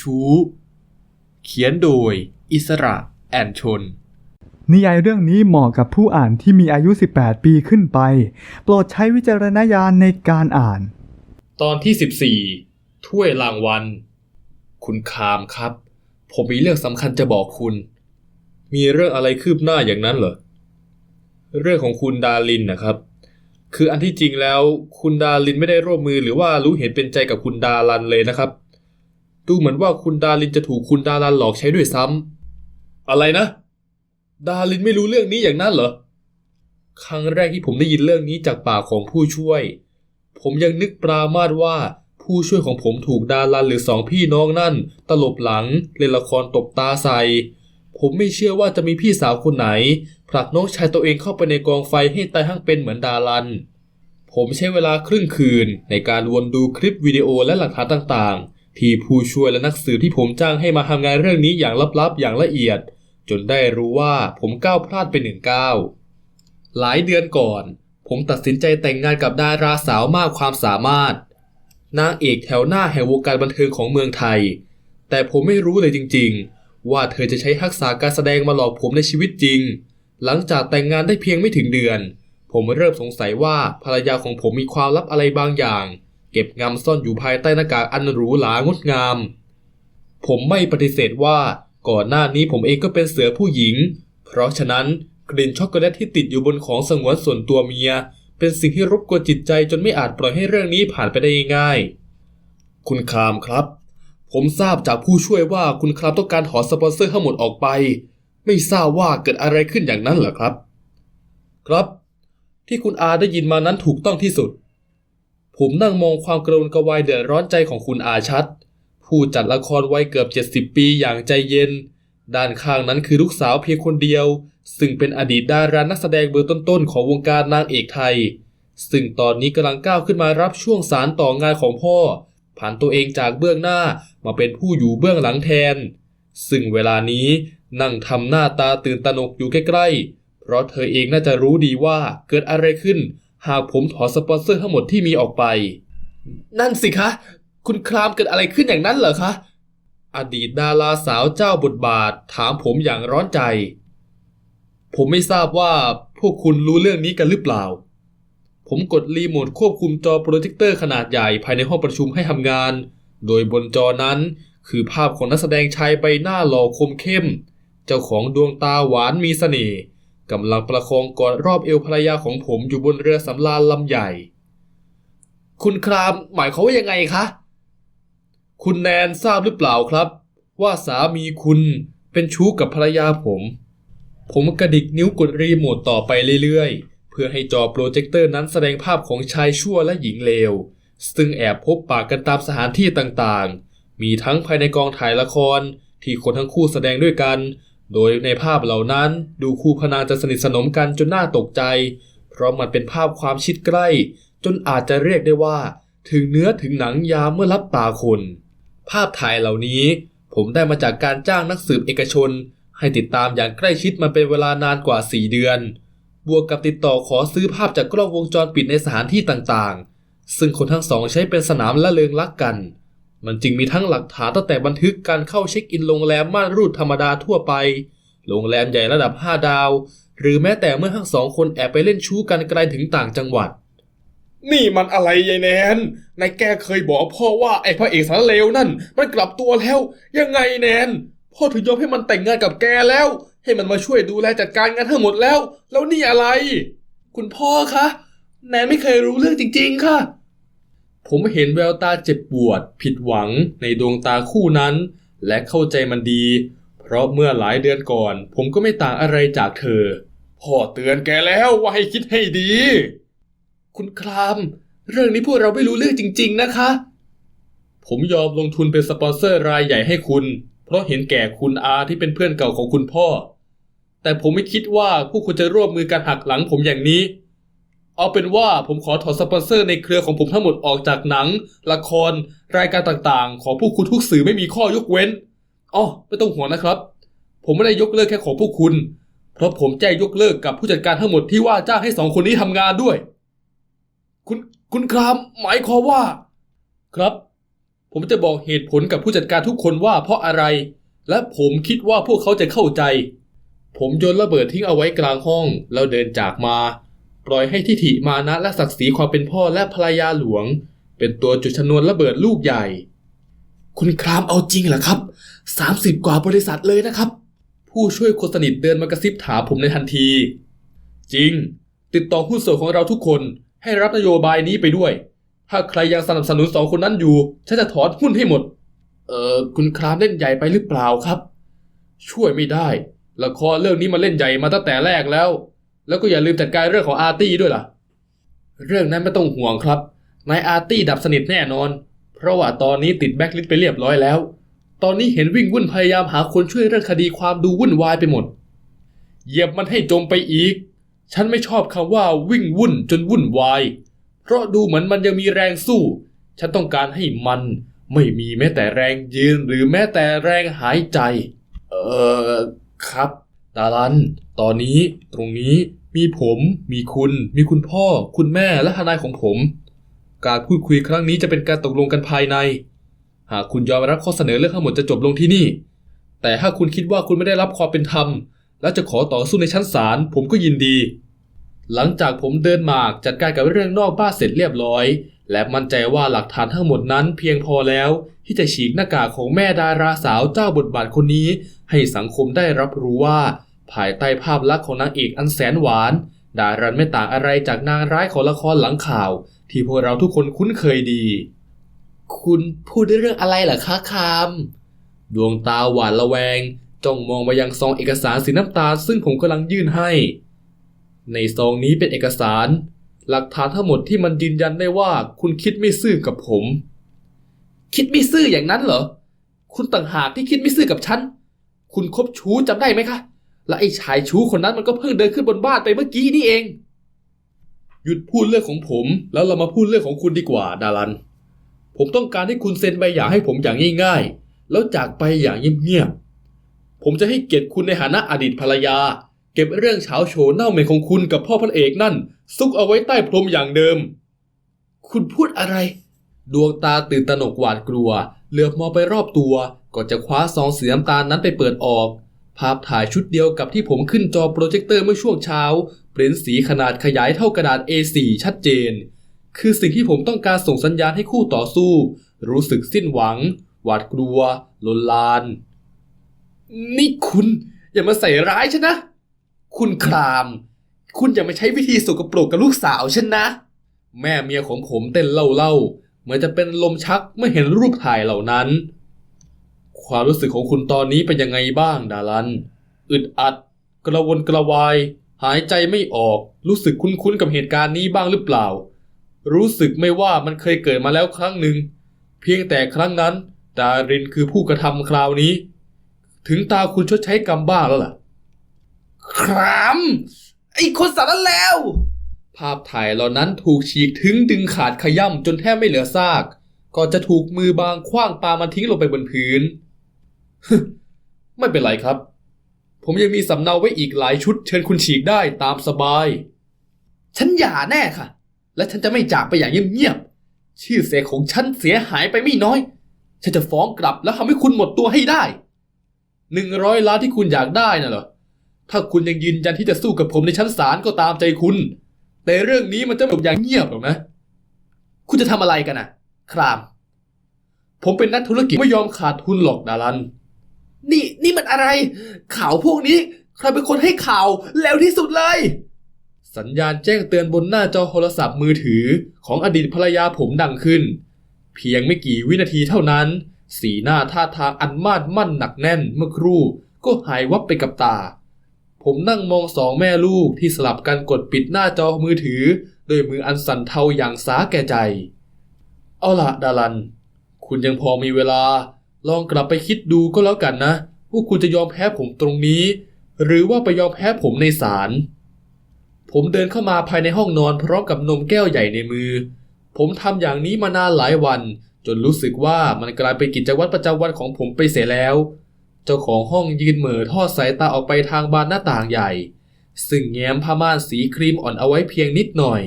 ชู้ เขียนโดย อิสระแอนชน นิยายเรื่องนี้เหมาะกับผู้อ่านที่มีอายุ 18 ปีขึ้นไป โปรดใช้วิจารณญาณในการอ่าน ตอนที่ 14 ถ้วยรางวัล คุณคามครับ ผมมีเรื่องสำคัญจะบอกคุณ มีเรื่องอะไรคืบหน้าอย่างนั้นเหรอ เรื่องของคุณดารินนะครับคืออันที่จริงแล้วคุณดารินไม่ได้ร่วมมือหรือว่ารู้เห็นเป็นใจกับคุณดารันเลยนะครับ ดูเหมือนว่าคุณดารินจะถูกคุณดารันหลอกใช้ด้วยซ้ำ อะไรนะ ดารินไม่รู้เรื่องนี้อย่างนั้นเหรอ ครั้งแรกที่ผมได้ยินเรื่องนี้จากปากของผู้ช่วย ผมยังนึกปรามาสว่าผู้ช่วยของผมถูกดารันหรือสองพี่น้องนั่น ตลบหลังเล่นละครตบตาใส่ ผมไม่เชื่อว่าจะมีพี่สาวคนไหน ผลักน้องชายตัวเองเข้าไปในกองไฟให้ตายทั้งเป็นเหมือนดารัน ผมใช้เวลาครึ่งคืนในการวนดูคลิปวิดีโอและหลักฐานต่างๆ ที่ผู้ช่วยและนักสืบที่ผมจ้างให้มาทำงานเรื่องนี้อย่างลับๆ อย่างละเอียด จนได้รู้ว่าผมก้าวพลาดไปหนึ่งก้าวหลายเดือนก่อน ผมตัดสินใจแต่งงานกับดาราสาวมากความสามารถ นางเอกแถวหน้าแห่งวงการบันเทิงของเมืองไทย แต่ผมไม่รู้เลยจริง ๆ ว่าเธอจะใช้ทักษะการแสดงมาหลอกผมในชีวิตจริง หลังจากแต่งงานได้เพียงไม่ถึงเดือน ผมเริ่มสงสัยว่าภรรยาของผมมีความลับอะไรบางอย่าง เก็บงำซ่อนอยู่ภายใต้หน้ากากอันหรูหรางดงาม ผมไม่ปฏิเสธว่าก่อนหน้านี้ผมเองก็เป็นเสือผู้หญิง เพราะฉะนั้นกลิ่นช็อกโกแลตที่ติดอยู่บนของสงวนส่วนตัวเมีย เป็นสิ่งที่รบกวนจิตใจจนไม่อาจปล่อยให้เรื่องนี้ผ่านไปได้ง่าย คุณครามครับ ผมทราบจากผู้ช่วยว่าคุณครามต้องการถอนสปอนเซอร์ทั้งหมดออกไป ไม่ทราบว่าเกิดอะไรขึ้นอย่างนั้นเหรอครับ ครับ ที่คุณอาได้ยินมานั้นถูกต้องที่สุด ผมนั่งมองความกระวนกระวายเดือดร้อนใจของคุณอาชัด ผู้จัดละครวัยเกือบ 70 ปีอย่างใจเย็น ด้านข้างนั้นคือลูกสาวเพียงคนเดียว ซึ่งเป็นอดีตดารานักแสดงเบอร์ต้นๆของวงการนางเอกไทย ซึ่งตอนนี้กำลังก้าวขึ้นมารับช่วงสารต่องานของพ่อ ผ่านตัวเองจากเบื้องหน้ามาเป็นผู้อยู่เบื้องหลังแทน ซึ่งเวลานี้นั่งทำหน้าตาตื่นตระหนกอยู่ใกล้ๆ เพราะเธอเองน่าจะรู้ดีว่าเกิดอะไรขึ้น หากผมถอนสปอนเซอร์ทั้งหมดที่มีออกไป นั่นสิคะ คุณครามเกิดอะไรขึ้นอย่างนั้นเหรอคะ อดีตดาราสาวเจ้าบทบาทถามผมอย่างร้อนใจ ผมไม่ทราบว่าพวกคุณรู้เรื่องนี้กันหรือเปล่า ผมกดรีโมทควบคุมจอโปรเจคเตอร์ขนาดใหญ่ภายในห้องประชุมให้ทำงาน โดยบนจอนั้นคือภาพของนักแสดงชายใบหน้าหล่อคมเข้ม เจ้าของดวงตาหวานมีเสน่ห์ กำลังประคองกอดรอบเอวภรรยาของผมอยู่บนเรือสำราญลำใหญ่ คุณครามหมายเขาว่ายังไงคะ คุณแนนทราบหรือเปล่าครับ ว่าสามีคุณเป็นชู้กับภรรยาผม ผมกระดิกนิ้วกดรีโมทต่อไปเรื่อยๆ เพื่อให้จอโปรเจคเตอร์นั้นแสดงภาพของชายชั่วและหญิงเลว ซึ่งแอบพบปากกันตามสถานที่ต่างๆ มีทั้งภายในกองถ่ายละครที่คนทั้งคู่แสดงด้วยกัน โดยในภาพเหล่านั้นดูคู่พนางจะสนิทสนมกันจนน่าตกใจ เพราะมันเป็นภาพความชิดใกล้ จนอาจจะเรียกได้ว่า ถึงเนื้อถึงหนังยามเมื่อรับตาคน ภาพถ่ายเหล่านี้ ผมได้มาจากการจ้างนักสืบเอกชน ให้ติดตามอย่างใกล้ชิดมาเป็นเวลานานกว่า 4 เดือน บวกกับติดต่อขอซื้อภาพจากกล้องวงจรปิดในสถานที่ต่างๆ ซึ่งคนทั้งสองใช้เป็นสนามละเลงรักกัน มันจึงมีทั้งหลักฐานตั้งแต่บันทึกการเข้าเช็คอินโรงแรมม่านรูดธรรมดาทั่วไป โรงแรมใหญ่ระดับ 5 ดาว หรือแม้แต่เมื่อทั้งสองคนแอบไปเล่นชู้กันไกลถึงต่างจังหวัด นี่มันอะไรยายแนน นายแกเคยบอกพ่อว่าไอ้พระเอกสารเลวนั่น มันกลับตัวแล้ว ยังไงแนน พ่อถึงยอมให้มันแต่งงานกับแกแล้ว ให้มันมาช่วยดูแลจัดการงานทั้งหมดแล้ว แล้วนี่อะไร คุณพ่อคะ แนนไม่เคยรู้เรื่องจริง ๆ ค่ะ ผมเห็นแววตาเจ็บปวด ผิดหวังในดวงตาคู่นั้น และเข้าใจมันดี เพราะเมื่อหลายเดือนก่อน ผมก็ไม่ต่างอะไรจากเธอ พ่อเตือนแกแล้วว่าให้คิดให้ดี คุณคราม เรื่องนี้พวกเราไม่รู้เรื่องจริง ๆ นะคะ ผมยอมลงทุนเป็นสปอนเซอร์รายใหญ่ให้คุณ เพราะเห็นแก่คุณอาที่เป็นเพื่อนเก่าของคุณพ่อ แต่ผมไม่คิดว่าพวกคุณจะร่วมมือกันหักหลังผมอย่างนี้ เอาเป็นว่าผมขอถอนสปอนเซอร์ในเครือของผมทั้งหมดออกจากหนัง ละคร รายการต่างๆ ของพวกคุณทุกสื่อไม่มีข้อยกเว้นอ๋อไม่ต้องห่วงนะครับ ผมไม่ได้ยกเลิกแค่ของพวกคุณ เพราะผมแจ้งยกเลิกกับผู้จัดการทั้งหมดที่ว่าจ้างให้สองคนนี้ทำงานด้วย คุณคุณครามหมายความว่า ครับ ผมจะบอกเหตุผลกับผู้จัดการทุกคนว่าเพราะอะไร และผมคิดว่าพวกเขาจะเข้าใจ ผมโยนระเบิดทิ้งเอาไว้กลางห้องแล้วเดินจากมา ปล่อยให้ทิฐิมานะและศักดิ์ศรีความเป็นพ่อและภรรยาหลวง เป็นตัวจุดชนวนระเบิดลูกใหญ่ คุณครามเอาจริงเหรอครับ 30 กว่าบริษัทเลยนะครับ ผู้ช่วยคนสนิทเดินมากระซิบถามผมในทันที จริง ติดต่อหุ้นส่วนของเราทุกคนให้รับนโยบายนี้ไปด้วย ถ้าใครยังสนับสนุนสองคนนั้นอยู่ฉันจะถอนหุ้นให้หมด เออคุณครามเล่นใหญ่ไปหรือเปล่าครับ ช่วยไม่ได้ละครเรื่องนี้มาเล่นใหญ่มาตั้งแต่แรกแล้ว แล้วก็อย่าลืมจัดการเรื่องของอาร์ตี้ด้วยล่ะ เรื่องนั้นไม่ต้องห่วงครับนายอาร์ตี้ดับสนิทแน่นอน เพราะว่าตอนนี้ติดแบ็คลิสต์ไปเรียบร้อยแล้ว ตอนนี้เห็นวิ่งวุ่นพยายามหาคนช่วยเรื่องคดีความดูวุ่นวายไปหมด เหยียบมันให้จมไปอีก ฉันไม่ชอบคำว่าวิ่งวุ่นจนวุ่นวาย เพราะดูเหมือนมันยังมีแรงสู้ ฉันต้องการให้มันไม่มีแม้แต่แรงยืนหรือแม้แต่แรงหายใจ เออครับ ดารัน ตอนนี้ตรงนี้ มีผม มีคุณ มีคุณพ่อ คุณแม่และทนายของผม การพูดคุยครั้งนี้จะเป็นการตกลงกันภายใน หากคุณยอมรับข้อเสนอเรื่องทั้งหมดจะจบลงที่นี่ แต่ถ้าคุณคิดว่าคุณไม่ได้รับความเป็นธรรม และจะขอต่อสู้ในชั้นศาลผมก็ยินดี หลังจากผมเดินหมากจัดการกับเรื่องนอกบ้านเสร็จเรียบร้อย และมั่นใจว่าหลักฐานทั้งหมดนั้นเพียงพอแล้ว ที่จะฉีกหน้ากากของแม่ดาราสาวเจ้าบทบาทคนนี้ ให้สังคมได้รับรู้ว่า ภายใต้ภาพลักษณ์ของนางเอกอันแสนหวาน ดารันไม่ต่างอะไรจากนางร้ายของละครหลังข่าว ที่พวกเราทุกคนคุ้นเคยดี คุณพูดเรื่องอะไรเหรอคะคามดวงตาหวานระแวง จ้องมองมายังซองเอกสารสีน้ำตาลซึ่งผมกำลังยื่นให้ ในซองนี้เป็นเอกสาร หลักฐานทั้งหมดที่มันยืนยันได้ว่าคุณคิดไม่ซื่อกับผม คิดไม่ซื่ออย่างนั้นเหรอ คุณต่างหากที่คิดไม่ซื่อกับฉัน คุณคบชู้จำได้ไหมคะ และไอ้ชายชู้คนนั้นมันก็เพิ่งเดินขึ้นบนบ้านไปเมื่อกี้นี่เอง หยุดพูดเรื่องของผม แล้วเรามาพูดเรื่องของคุณดีกว่าดารัน ผมต้องการให้คุณเซ็นใบหย่าให้ผมอย่างง่ายๆ แล้วจากไปอย่างเงียบๆ ผมจะให้เกียรติคุณในฐานะอดีตภรรยา เก็บเรื่องเช้าโชว์เน่าเหม็นของคุณกับพ่อพระเอกนั่น ซุกเอาไว้ใต้พรมอย่างเดิม คุณพูดอะไร ดวงตาตื่นตระหนกหวาดกลัว เหลือบมองไปรอบตัวก่อนจะคว้าซองสีน้ำตาลนั้นไปเปิดออก ภาพถ่ายชุดเดียวกับที่ผมขึ้นจอโปรเจคเตอร์เมื่อช่วงเช้า เปลี่ยนสีขนาดขยายเท่ากระดาษ A4 ชัดเจน คือสิ่งที่ผมต้องการส่งสัญญาณให้คู่ต่อสู้ รู้สึกสิ้นหวัง หวาดกลัว ลนลาน นี่คุณ อย่ามาใส่ร้ายฉันนะ คุณคราม คุณอย่ามาใช้วิธีสกปรกกับลูกสาวฉันนะ แม่เมียของผมเต้นเล่าเล่าๆเหมือนจะเป็นลมชักเมื่อเห็นรูปถ่ายเหล่านั้น ความรู้สึกของคุณตอนนี้เป็นยังไงบ้างดารัน อึดอัด กระวนกระวาย หายใจไม่ออก รู้สึกคุ้นๆกับเหตุการณ์นี้บ้างหรือเปล่า รู้สึกไม่ว่ามันเคยเกิดมาแล้วครั้งหนึ่ง เพียงแต่ครั้งนั้น ดารินคือผู้กระทำคราวนี้ ถึงตาคุณชดใช้กรรมบ้างแล้วล่ะ ครามไอ้คนสารแล้ว ภาพถ่ายเหล่านั้นถูกฉีกถึงดึงขาดขย่ำจนแทบไม่เหลือซากก่อนจะถูกมือบางคว้างปามันทิ้งลงไปบนพื้น ไม่เป็นไรครับ ผมยังมีสำเนาไว้อีกหลายชุด เชิญคุณฉีกได้ตามสบาย ฉันหย่าแน่ค่ะ และฉันจะไม่จากไปอย่างเงียบๆชื่อเสียงของฉันเสียหายไปไม่น้อย ฉันจะฟ้องกลับแล้วทำให้คุณหมดตัวให้ได้หนึ่งร้อยล้านที่คุณอยากได้น่ะเหรอถ้าคุณยังยืนยันที่จะสู้กับผมในชั้นศาลก็ตามใจคุณ แต่เรื่องนี้มันจะจบอย่างเงียบหรอกนะ คุณจะทำอะไรกันนะคราม ผมเป็นนักธุรกิจไม่ยอมขาดทุนหรอกดารัน นี่นี่มันอะไร ข่าวพวกนี้ ใครเป็นคนให้ข่าวแล้วที่สุดเลย สัญญาณแจ้งเตือนบนหน้าจอโทรศัพท์มือถือของอดีตภรรยาผมดังขึ้น เพียงไม่กี่วินาทีเท่านั้น สีหน้าท่าทางอันมาดมั่นหนักแน่นเมื่อครู่ก็หายวับไปกับตา ผมนั่งมองสองแม่ลูกที่สลับกันกดปิดหน้าจอมือถือด้วยมืออันสั่นเทาอย่างสาแก่ใจ เอาละดารัน คุณยังพอมีเวลา ลองกลับไปคิดดูก็แล้วกันนะว่าคุณจะยอมแพ้ผมตรงนี้ หรือว่าไปยอมแพ้ผมในศาลผมเดินเข้ามาภายในห้องนอนพร้อมกับนมแก้วใหญ่ในมือ ผมทำอย่างนี้มานานหลายวัน จนรู้สึกว่ามันกลายเป็นกิจวัตรประจำวันของผมไปเสียแล้ว เจ้าของห้องยืนเหม่อทอดสายตาออกไปทางบานหน้าต่างใหญ่ ซึ่งแง้มผ้าม่านสีครีมอ่อนเอาไว้เพียงนิดหน่อย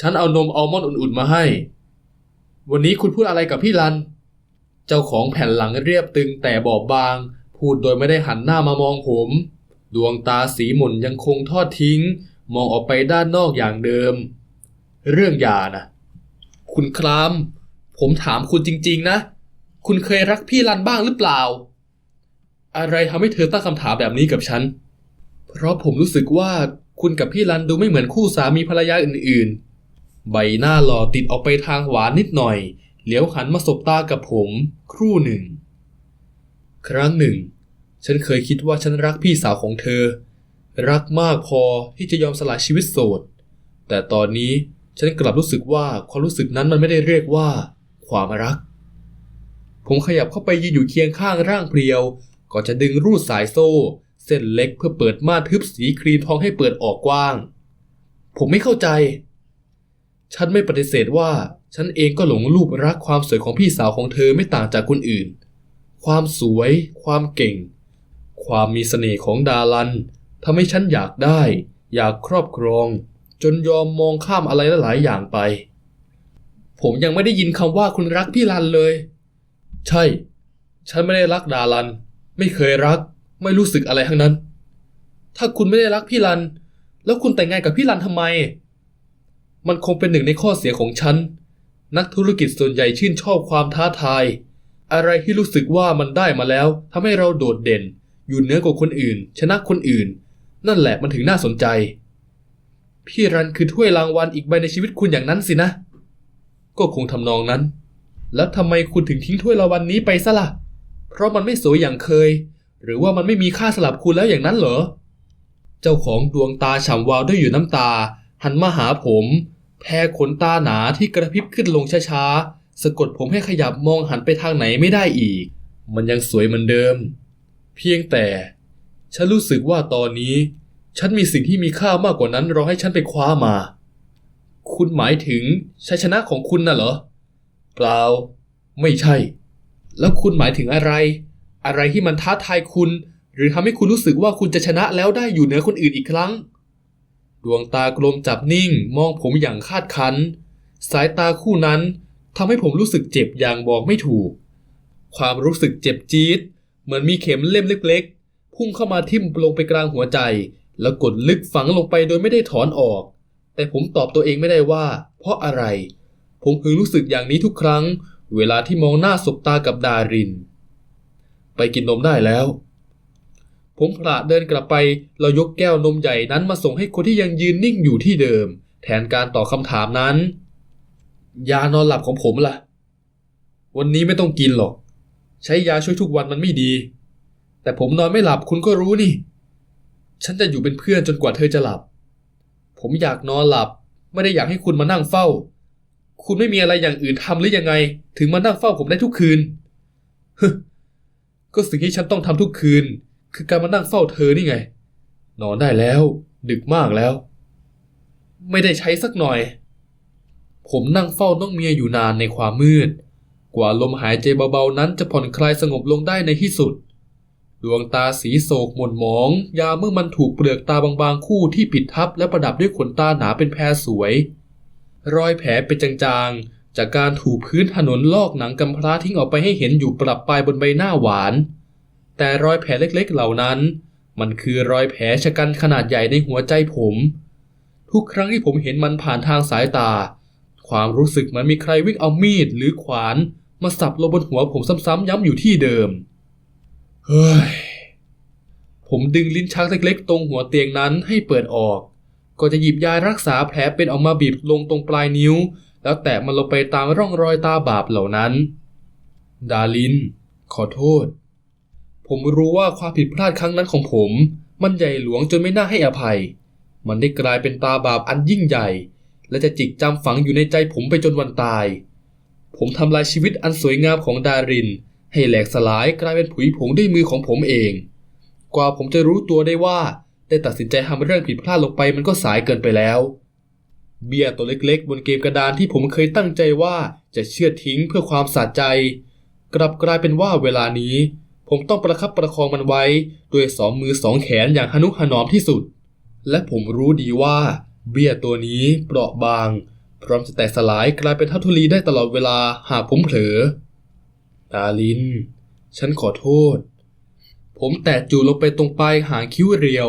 ฉันเอานมอัลมอนด์อุ่นๆมาให้ วันนี้คุณพูดอะไรกับพี่รัน เจ้าของแผ่นหลังเรียบตึงแต่บอบบาง พูดโดยไม่ได้หันหน้ามามองผม ดวงตาสีหม่นยังคงทอดทิ้ง มองออกไปด้านนอกอย่างเดิม เรื่องยานะคุณครามผมถามคุณจริง ๆ นะ คุณเคยรักพี่รันบ้างหรือเปล่า อะไรทำให้เธอตั้งคำถามแบบนี้กับฉัน เพราะผมรู้สึกว่าคุณกับพี่รันดูไม่เหมือนคู่สามีภรรยาอื่นๆ ใบหน้าหล่อติดออกไปทางหวานนิดหน่อย เหลียวหันมาสบตากับผมครู่หนึ่ง ครั้งหนึ่ง ฉันเคยคิดว่าฉันรักพี่สาวของเธอ รักมากพอที่จะยอมสละชีวิตโสด แต่ตอนนี้ฉันกลับรู้สึกว่าความรู้สึกนั้นมันไม่ได้เรียกว่า ความรัก ผมขยับเข้าไปยืนอยู่เคียงข้างร่างเพรียว ก่อนจะดึงรูดสายโซ่ เส้นเล็กเพื่อเปิดม่านทึบสีครีมทองให้เปิดออกกว้าง ผมไม่เข้าใจ ฉันไม่ปฏิเสธว่า ฉันเองก็หลงรูปรักความสวยของพี่สาวของเธอไม่ต่างจากคนอื่น ความสวย ความเก่ง ความมีเสน่ห์ของดารันทำให้ฉันอยากได้ อยากครอบครอง จนยอมมองข้ามอะไรหลายอย่างไป ผมยังไม่ได้ยินคำว่าคุณรักพี่รันเลย ใช่ ฉันไม่ได้รักดารัน ไม่เคยรัก ไม่รู้สึกอะไรทั้งนั้น ถ้าคุณไม่ได้รักพี่รัน แล้วคุณแต่งงานกับพี่รันทำไม มันคงเป็นหนึ่งในข้อเสียของฉัน นักธุรกิจส่วนใหญ่ชื่นชอบความท้าทาย อะไรที่รู้สึกว่ามันได้มาแล้วทำให้เราโดดเด่น อยู่เหนือกว่าคนอื่น ชนะคนอื่น นั่นแหละมันถึงน่าสนใจ พี่รันคือถ้วยรางวัลอีกใบในชีวิตคุณอย่างนั้นสินะ ก็คงทำนองนั้น แล้วทำไมคุณถึงทิ้งถ้วยรางวัลนี้ไปซะล่ะ เพราะมันไม่สวยอย่างเคย หรือว่ามันไม่มีค่าสลับคุณแล้วอย่างนั้นเหรอ เจ้าของดวงตาฉ่ำวาวด้วยอยู่น้ำตา หันมาหาผม แพ้ขนตาหนาที่กระพริบขึ้นลงช้าๆ สะกดผมให้ขยับมองหันไปทางไหนไม่ได้อีก มันยังสวยเหมือนเดิม เพียงแต่ ฉันรู้สึกว่าตอนนี้ ฉันมีสิ่งที่มีค่ามากกว่านั้นรอให้ฉันไปคว้ามา คุณหมายถึงชัยชนะของคุณน่ะเหรอ เปล่า ไม่ใช่ แล้วคุณหมายถึงอะไร อะไรที่มันท้าทายคุณ หรือทำให้คุณรู้สึกว่าคุณจะชนะแล้วได้อยู่เหนือคนอื่นอีกครั้ง ดวงตากลมจับนิ่งมองผมอย่างคาดคันสายตาคู่นั้นทำให้ผมรู้สึกเจ็บอย่างบอกไม่ถูก ความรู้สึกเจ็บจี๊ด เหมือนมีเข็มเล่มเล็กๆ พุ่งเข้ามาทิ่มลงไปกลางหัวใจ แล้วกดลึกฝังลงไปโดยไม่ได้ถอนออก แต่ผมตอบตัวเองไม่ได้ว่า เพราะอะไร ผมถึงรู้สึกอย่างนี้ทุกครั้ง เวลาที่มองหน้าสบตากับดาริน ไปกินนมได้แล้ว ผมพละเดินกลับไปเรายกแก้วนมใหญ่นั้นมาส่งให้คนที่ยังยืนนิ่งอยู่ที่เดิม แทนการตอบคำถามนั้น ยานอนหลับของผมล่ะ วันนี้ไม่ต้องกินหรอก ใช้ยาช่วยทุกวันมันไม่ดี แต่ผมนอนไม่หลับคุณก็รู้นี่ ฉันจะอยู่เป็นเพื่อนจนกว่าเธอจะหลับ ผมอยากนอนหลับ ไม่ได้อยากให้คุณมานั่งเฝ้า คุณไม่มีอะไรอย่างอื่นทำหรือยังไง ถึงมานั่งเฝ้าผมได้ทุกคืนฮึก็สิ่งที่ฉันต้องทำทุกคืน คือการมานั่งเฝ้าเธอนี่ไง นอนได้แล้ว ดึกมากแล้ว ไม่ได้ใช้สักหน่อย ผมนั่งเฝ้าน้องเมียอยู่นานในความมืด กว่าลมหายใจเบาๆนั้นจะผ่อนคลายสงบลงได้ในที่สุด ดวงตาสีโศกหม่นหมอง ยาเมื่อมันถูกเปลือกตาบางๆคู่ที่ปิดทับและประดับด้วยขนตาหนาเป็นแพรสวย รอยแผลเป็นจางๆจากการถูพื้นถนนลอกหนังกำพร้าทิ้งออกไปให้เห็นอยู่ปรับปลายบนใบหน้าหวาน แต่รอยแผลเล็กๆเหล่านั้น มันคือรอยแผลชะกันขนาดใหญ่ในหัวใจผม ทุกครั้งที่ผมเห็นมันผ่านทางสายตา ความรู้สึกเหมันมีใครวิ่งเอามีดหรือขวาน มาสับลงบนหัวผมซ้ำๆย้ำอยู่ที่เดิม เฮ้ย ผมดึงลิ้นชักเล็กๆ ตรงหัวเตียงนั้นให้เปิดออก ก็จะหยิบยารักษาแผลเป็นออกมาบีบลงตรงปลายนิ้ว แล้วแตะมันลงไปตามร่องรอยตาบาปเหล่านั้น ดาลิน ขอโทษ ผมรู้ว่าความผิดพลาดครั้งนั้นของผม มันใหญ่หลวงจนไม่น่าให้อภัย มันได้กลายเป็นตาบาปอันยิ่งใหญ่ และจะจิกจำฝังอยู่ในใจผมไปจนวันตาย ผมทำลายชีวิตอันสวยงามของดาริน ให้แหลกสลายกลายเป็นผุยผงด้วยมือของผมเอง กว่าผมจะรู้ตัวได้ว่า ได้ตัดสินใจทำเรื่องผิดพลาดลงไปมันก็สายเกินไปแล้วเบี้ยตัวเล็กๆ บนเกมกระดานที่ผมเคยตั้งใจว่าจะเชื่อทิ้งเพื่อความสะใจ กลับกลายเป็นว่าเวลานี้ ผมต้องประคับประคองมันไว้ด้วยสองมือสองแขนอย่างหนุหนอมที่สุด และผมรู้ดีว่า เบี้ยตัวนี้เปราะบาง พร้อมจะแตกสลายกลายเป็นเท่าทุลีได้ตลอดเวลาหากผมเผลอดาลิน ฉันขอโทษ ผมแตะจูลงไปตรงปลายหางคิ้วเรียว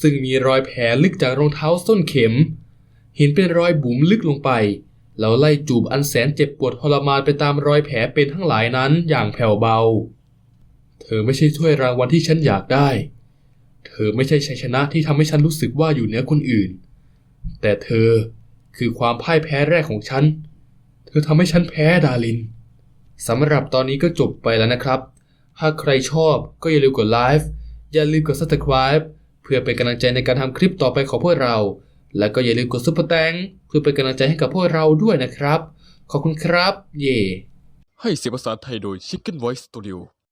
ซึ่งมีรอยแผลลึกจากรองเท้าส้นเข็ม เห็นเป็นรอยบุ๋มลึกลงไปแล้วไล่จูบอันแสนเจ็บปวดทรมานไปตามรอยแผลเป็นทั้งหลายนั้นอย่างแผ่วเบา เธอไม่ใช่ถ้วยรางวัลที่ฉันอยากได้ เธอไม่ใช่ชัยชนะที่ทำให้ฉันรู้สึกว่าอยู่เหนือคนอื่น แต่เธอคือความพ่ายแพ้แรกของฉัน เธอทำให้ฉันแพ้ดาริน สำหรับตอนนี้ก็จบไปแล้วนะครับ หากใครชอบก็อย่าลืมกดไลฟ์ อย่าลืมกด subscribe เพื่อเป็นกำลังใจในการทำคลิปต่อไปของพวกเรา และก็อย่าลืมกดซุปเปอร์แตงเพื่อเป็นกำลังใจให้กับพวกเราด้วยนะครับ ขอบคุณครับ เย่ให้เสียงภาษาไทยโดย Chicken Voice Studio